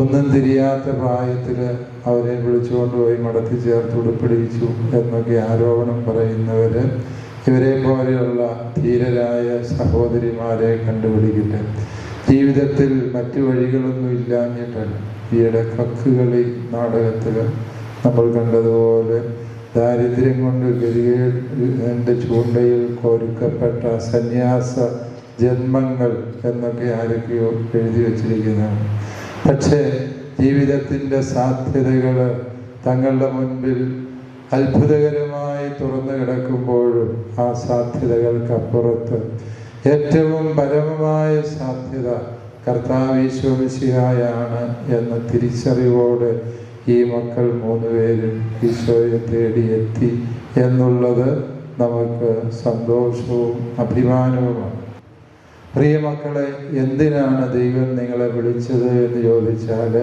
ഒന്നും തിരിയാത്ത പ്രായത്തിൽ അവരെ വിളിച്ചുകൊണ്ടുപോയി മടത്തി ചേർത്ത് ഉടുപ്പിടിച്ചു എന്നൊക്കെ ആരോപണം പറയുന്നവര് ഇവരെ പോലെയുള്ള ധീരരായ സഹോദരിമാരെ കണ്ടുപിടിക്കട്ടെ. ജീവിതത്തിൽ മറ്റു വഴികളൊന്നും ഇല്ലാഞ്ഞിട്ടല്ല ഈയിടെ കക്കുകളി നാടകത്തിൽ നമ്മൾ കണ്ടതുപോലെ ദാരിദ്ര്യം കൊണ്ട് ഗതികേടിന്റെ ചൂണ്ടയിൽ കോരുക്കപ്പെട്ട സന്യാസ ജന്മങ്ങൾ എന്നൊക്കെ ആരൊക്കെയോ എഴുതി വച്ചിരിക്കുന്നതാണ്. പക്ഷേ ജീവിതത്തിന്റെ സാധ്യതകൾ തങ്ങളുടെ മുൻപിൽ അത്ഭുതകരമായി തുറന്നു കിടക്കുമ്പോഴും ആ സാധ്യതകൾക്കപ്പുറത്ത് ഏറ്റവും പരമമായ സാധ്യത കർത്താവീശ്വമിശിഹായാണ് എന്ന തിരിച്ചറിവോടെ ഈ മക്കൾ മൂന്നുപേരും ഈശോയെ തേടി എത്തി എന്നുള്ളത് നമുക്ക് സന്തോഷവും അഭിമാനവുമാണ്. പ്രിയ മക്കളെ എന്തിനാണ് ദൈവം നിങ്ങളെ വിളിച്ചത് എന്ന് ചോദിച്ചാൽ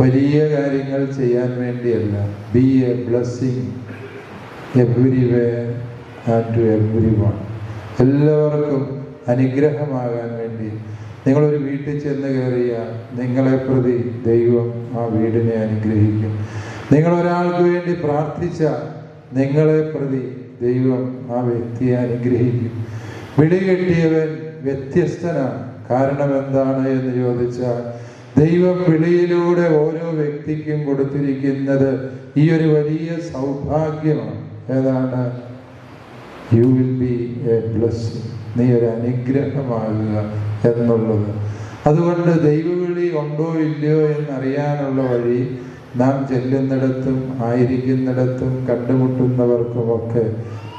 വലിയ കാര്യങ്ങൾ ചെയ്യാൻ വേണ്ടിയല്ല. Be a blessing every way and to everyone എല്ലാവർക്കും അനുഗ്രഹമാകാൻ വേണ്ടി. നിങ്ങളൊരു വീട്ടിൽ ചെന്ന് കയറിയാൽ നിങ്ങളെ പ്രതി ദൈവം ആ വീടിനെ അനുഗ്രഹിക്കും. നിങ്ങൾ ഒരാൾക്ക് വേണ്ടി പ്രാർത്ഥിച്ച നിങ്ങളെ പ്രതി ദൈവം ആ വ്യക്തിയെ അനുഗ്രഹിക്കും. വിളി കെട്ടിയവൻ വ്യത്യസ്തനാണ്. കാരണം എന്താണ് എന്ന് ചോദിച്ചാൽ ദൈവം ഓരോ വ്യക്തിക്കും കൊടുത്തിരിക്കുന്നത് ഈ ഒരു വലിയ സൗഭാഗ്യമാണ്. ഏതാണ്? You will be a blessing നീ ഒരു അനുഗ്രഹമാകുക എന്നുള്ളത്. അതുകൊണ്ട് ദൈവവിളി ഉണ്ടോ ഇല്ലയോ എന്നറിയാനുള്ള വഴി നാം ചെല്ലുന്നിടത്തും ആയിരിക്കുന്നിടത്തും കണ്ടുമുട്ടുന്നവർക്കുമൊക്കെ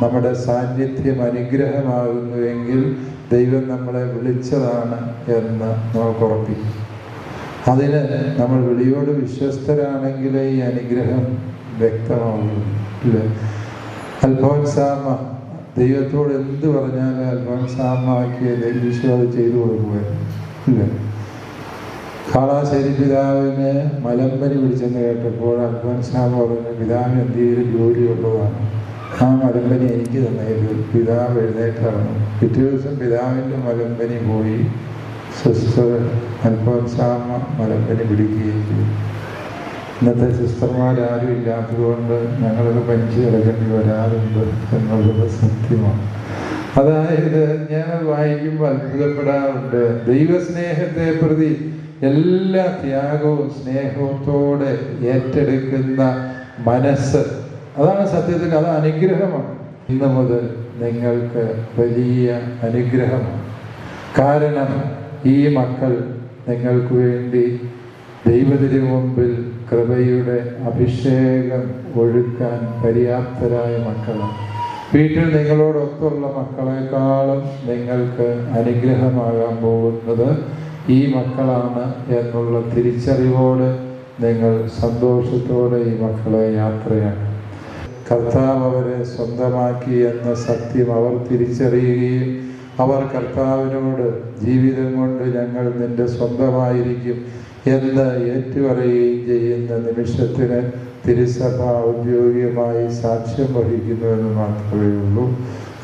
നമ്മുടെ സാന്നിധ്യം അനുഗ്രഹമാകുന്നുവെങ്കിൽ ദൈവം നമ്മളെ വിളിച്ചതാണ് എന്ന് നമുക്ക് ഉറപ്പിക്കും. അതിന് നമ്മൾ വിളിയോട് വിശ്വസ്തരാണെങ്കിലേ ഈ അനുഗ്രഹം വ്യക്തമാവുള്ളൂ. ഇല്ലേ? അൽഫോൻസാമ ദൈവത്തോട് എന്ത് പറഞ്ഞാലും അൽഫോൻസാമയ്ക്ക് ഈശോ അത് ചെയ്തു കൊടുക്കുമായിരുന്നു ഇല്ലേ? കാളാശ്ശേരി പിതാവിന് മലമ്പനി വിളിച്ചെന്ന് കേട്ടപ്പോൾ അൽഫോൻസാമ പറഞ്ഞു പിതാവിന് എന്തെങ്കിലും ജോലിയുള്ളതാണ് ആ മലമ്പനി എനിക്ക് തന്നെ. പിതാവ് എഴുന്നേറ്റാണ്. പിറ്റേ ദിവസം പിതാവിന്റെ മലമ്പനി പോയി. സിസ്റ്റർ അൽഫോൻസാമ മലമ്പനി പിടിക്കുകയും ചെയ്തു. ഇന്നത്തെ സിസ്റ്റർമാരാരും ഇല്ലാത്തതുകൊണ്ട് ഞങ്ങളൊക്കെ പനിച്ച് കിടക്കേണ്ടി വരാറുണ്ട് എന്നുള്ളത് സത്യമാണ്. അതായത് ഞാൻ വായിക്കുമ്പോൾ അത്ഭുതപ്പെടാറുണ്ട്. ദൈവസ്നേഹത്തെ പ്രതി എല്ലാ ത്യാഗവും സ്നേഹത്തോടെ ഏറ്റെടുക്കുന്ന മനസ്സ് അതാണ് സത്യത്തിൽ അത് അനുഗ്രഹമാണ്. ഇന്ന് മുതൽ നിങ്ങൾക്ക് വലിയ അനുഗ്രഹമാണ്. കാരണം ഈ മക്കൾ നിങ്ങൾക്ക് വേണ്ടി ദൈവത്തിന് മുമ്പിൽ കൃപയുടെ അഭിഷേകം ഒഴുക്കാൻ പര്യാപ്തരായ മക്കളാണ്. വീട്ടിൽ നിങ്ങളോടൊത്തുള്ള മക്കളെക്കാളും നിങ്ങൾക്ക് അനുഗ്രഹമാകാൻ പോകുന്നത് ഈ മക്കളാണ് എന്നുള്ള തിരിച്ചറിവോട് നിങ്ങൾ സന്തോഷത്തോടെ ഈ മക്കളെ യാത്രയാണ് കർത്താവ് അവരെ സ്വന്തമാക്കി എന്ന സത്യം അവർ തിരിച്ചറിയുകയും അവർ കർത്താവിനോട് ജീവിതം കൊണ്ട് ഞങ്ങൾ നിന്റെ സ്വന്തമായിരിക്കും എന്ന് ഏറ്റുപറയുകയും ചെയ്യുന്ന നിമിഷത്തിന് തിരുസഭ ഔദ്യോഗികമായി സാക്ഷ്യം വഹിക്കുന്നു എന്ന് മാത്രമേ ഉള്ളൂ.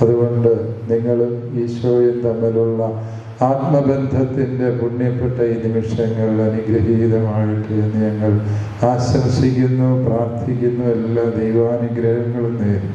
അതുകൊണ്ട് നിങ്ങളും ഈശോയും തമ്മിലുള്ള ആത്മബന്ധത്തിന്റെ പുണ്യപ്പെട്ട ഈ നിമിഷങ്ങൾ അനുഗ്രഹീതമാകട്ടെ എന്ന് ഞങ്ങൾ ആശംസിക്കുന്നു പ്രാർത്ഥിക്കുന്നു എല്ലാ ദൈവാനുഗ്രഹങ്ങളും നേരും